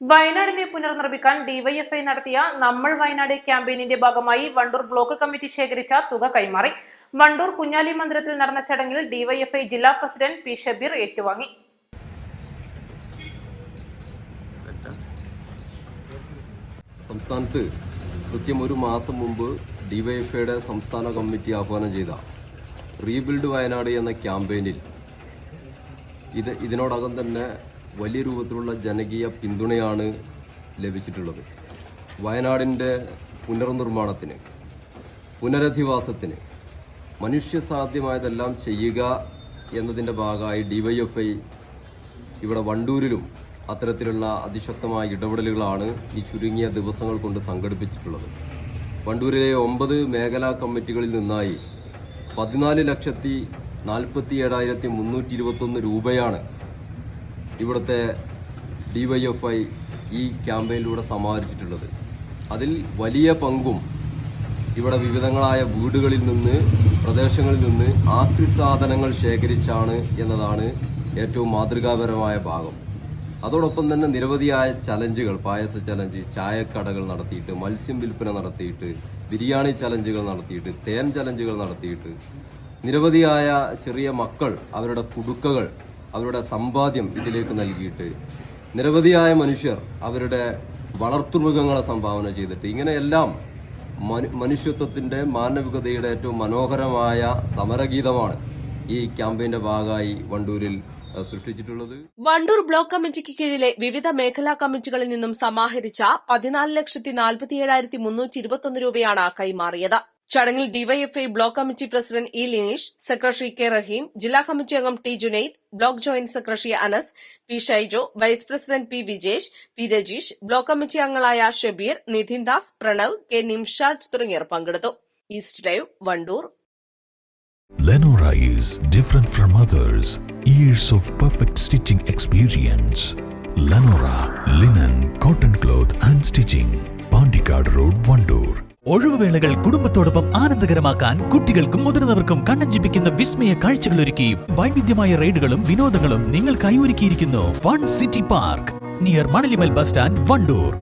വയനാടിനെ പുനർനിർമ്മിക്കാൻ ഡിവൈഎഫ്ഐ നടത്തിയ നമ്മൾ വയനാട് ക്യാമ്പയിനിന്റെ ഭാഗമായി വണ്ടൂർ ബ്ലോക്ക് കമ്മിറ്റി ശേഖരിച്ച തുക കൈമാറി. വണ്ടൂർ കുഞ്ഞാലി മന്ദിരത്തിൽ നടന്ന ചടങ്ങിൽ ഡിവൈഎഫ്ഐ ജില്ലാ പ്രസിഡന്റ് പി ഷബീർ ഏറ്റുവാങ്ങി. സംസ്ഥാനത്ത് കൃത്യം ഒരു മാസം മുമ്പ് ഡിവൈഎഫ്ഐയുടെ സംസ്ഥാന കമ്മിറ്റി ആഹ്വാനം ചെയ്ത റീബിൽഡ് വയനാട് എന്ന ക്യാമ്പയിനിൽ ഇത് ഇതിനോടകം തന്നെ വലിയ രൂപത്തിലുള്ള ജനകീയ പിന്തുണയാണ് ലഭിച്ചിട്ടുള്ളത്. വയനാടിന്റെ പുനർനിർമ്മാണത്തിന് പുനരധിവാസത്തിന് മനുഷ്യസാധ്യമായതെല്ലാം ചെയ്യുക എന്നതിന്റെ ഭാഗമായി ഡിവൈഎഫ്ഐ ഇവിടെ വണ്ടൂരിലും അത്തരത്തിലുള്ള അതിശക്തമായ ഇടപെടലുകളാണ് ഈ ചുരുങ്ങിയ ദിവസങ്ങൾ കൊണ്ട് സംഘടിപ്പിച്ചിട്ടുള്ളത്. വണ്ടൂരിലെ ഒമ്പത് മേഖലാ കമ്മിറ്റികളിൽ നിന്നായി പതിനാല് ലക്ഷത്തി നാൽപ്പത്തി ഏഴായിരത്തി മുന്നൂറ്റി ഇരുപത്തൊന്ന് രൂപയാണ് ഇവിടുത്തെ ഡി വൈ എഫ് ഐ ഈ ക്യാമ്പയിനിലൂടെ സമാഹരിച്ചിട്ടുള്ളത്. അതിൽ വലിയ പങ്കും ഇവിടെ വിവിധങ്ങളായ വീടുകളിൽ നിന്ന് പ്രദേശങ്ങളിൽ നിന്ന് ആക്രി സാധനങ്ങൾ ശേഖരിച്ചാണ് എന്നതാണ് ഏറ്റവും മാതൃകാപരമായ ഭാഗം. അതോടൊപ്പം തന്നെ നിരവധിയായ ചലഞ്ചുകൾ പായസ ചലഞ്ച് ചായക്കടകൾ നടത്തിയിട്ട് മത്സ്യം വിൽപ്പന നടത്തിയിട്ട് ബിരിയാണി ചലഞ്ചുകൾ നടത്തിയിട്ട് തേൻ ചലഞ്ചുകൾ നടത്തിയിട്ട് നിരവധിയായ ചെറിയ മക്കൾ അവരുടെ കുടുക്കകൾ അവരുടെ സമ്പാദ്യം ഇതിലേക്ക് നൽകിയിട്ട് നിരവധിയായ മനുഷ്യർ അവരുടെ വളർത്തുമൃഗങ്ങളെ സംഭാവന ചെയ്തിട്ട് ഇങ്ങനെയെല്ലാം മനു മനുഷ്യത്വത്തിന്റെ മാനവികതയുടെ ഏറ്റവും മനോഹരമായ സമരഗീതമാണ് ഈ ക്യാമ്പയിന്റെ ഭാഗമായി വണ്ടൂരിൽ സൃഷ്ടിച്ചിട്ടുള്ളത്. വണ്ടൂർ ബ്ലോക്ക് കമ്മിറ്റിക്ക് കീഴിലെ വിവിധ മേഖലാ കമ്മിറ്റികളിൽ നിന്നും സമാഹരിച്ച പതിനാല് ലക്ഷത്തി നാൽപ്പത്തിയേഴായിരത്തി മുന്നൂറ്റി ഇരുപത്തൊന്ന് രൂപയാണ് കൈമാറിയത്. ചടങ്ങിൽ DYFI block committee president E Lineesh secretary K Raheem ജില്ലാ കമ്മിറ്റി അംഗം T Junaid block joint secretary Anas P Shaijo vice president P Vijesh P Rajeesh block committee അംഗങ്ങളായ ഷബീർ നിധിൻ ദാസ് പ്രണവ് കെ നിംഷാജ് തുടങ്ങിയവർ പങ്കെടുത്തു east live Wandoor Lenora is different from others. Years of perfect stitching experience. Lenora linen, cotton ഒഴിവുവേളകൾ കുടുംബത്തോടൊപ്പം ആനന്ദകരമാക്കാൻ കുട്ടികൾക്കും മുതിർന്നവർക്കും കണ്ണഞ്ചിപ്പിക്കുന്ന വിസ്മയ കാഴ്ചകൾ ഒരുക്കി വൈവിധ്യമായ റൈഡുകളും വിനോദങ്ങളും നിങ്ങൾക്കായി ഒരുക്കിയിരിക്കുന്നു one city park. Near Manalimal bus stand Wandoor.